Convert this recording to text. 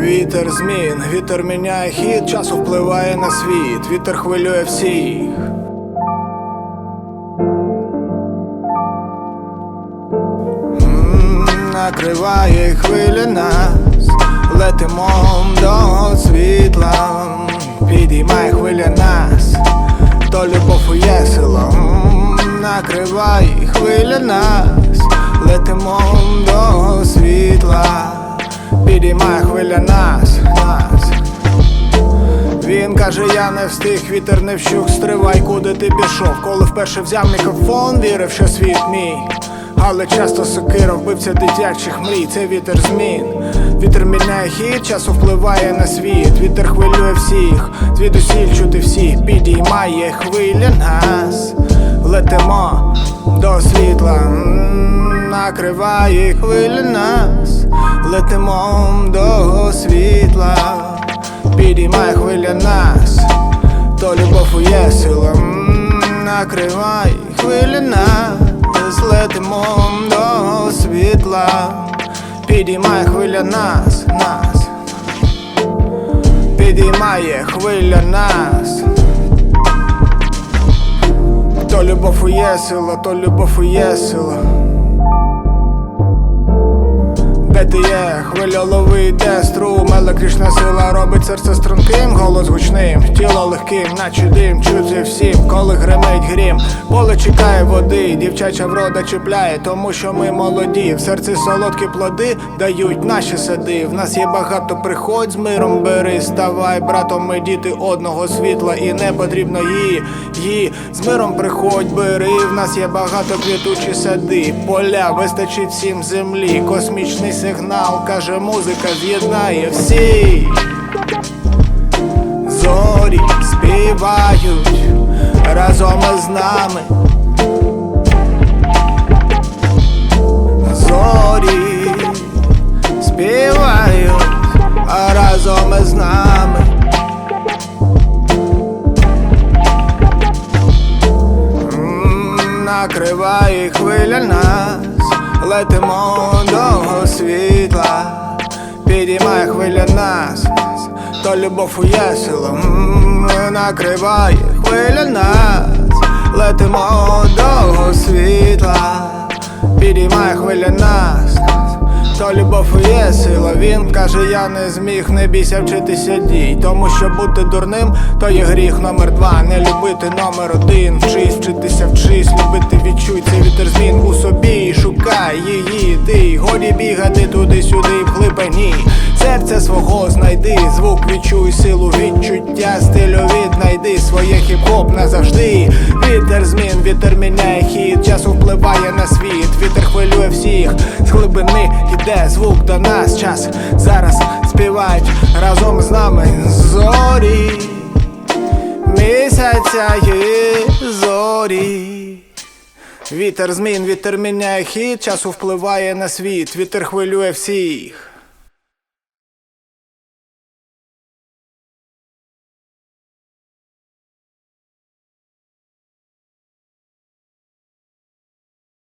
Вітер змін, вітер міняє хід, часу впливає на світ, вітер хвилює всіх. Накриває хвиля нас, летимо до світла, підіймає хвиля нас, то любов є село, накриває хвиля нас, летимо до світла, підіймає хвиля нас, нас. Він каже, я не встиг, вітер не вщух, стривай, куди ти пішов. Коли вперше взяв мікрофон, вірив, що світ мій. Але часто сокира вбивця дитячих мрій, це вітер змін. Вітер міняє хід, часу впливає на світ. Вітер хвилює всіх, звідусіль чути всіх, підіймає хвиля нас. Летимо до світла, накриває хвиля нас, летимо до світла. Підіймає хвиля нас, то любов є сила, накривай хвиля нас, летимо до світла, підіймає хвиля нас, нас, підіймає хвиля нас. То любов є сила, то любов є сила. Де ти є, хвиля лови, йде струм, електрична сила робить серце струнким, голос гучним, легким, наче дим, чути всім, коли гримить грім, поле чекає води, дівчача врода чіпляє, тому що ми молоді. В серці солодкі плоди дають наші сади. В нас є багато приходь з миром, бери, ставай, братом, ми діти одного світла, і не потрібно її, її з миром приходь, бери. В нас є багато квітучі сади, поля вистачить всім землі, космічний сигнал, каже, музика з'єднає всі. Зорі співають разом із нами. Зорі співають разом із нами. Накриває хвиля нас, летимо до світла, підіймає хвиля нас, то любов уясила сила, накриває хвиля нас, летимо до світла, підіймає хвиля нас. То любов є сила, він каже, я не зміг, не бійся вчитися дій. Тому що бути дурним, то є гріх номер два. Не любити номер один. Вчись, вчитися, вчись, любити, відчуй цей вітер змін у собі. Шукай її, ти годі бігати туди-сюди в глибині. Серце свого знайди, звук відчуй, силу відчуття, стилю віднайди своє хіп-хоп назавжди. Вітер змін, вітер міняє хід, часу впливає на світ, вітер хвилює всіх, з глибини іде звук до нас. Час зараз співають разом з нами зорі, місяця є зорі. Вітер змін, вітер міняє хід, часу впливає на світ, вітер хвилює всіх.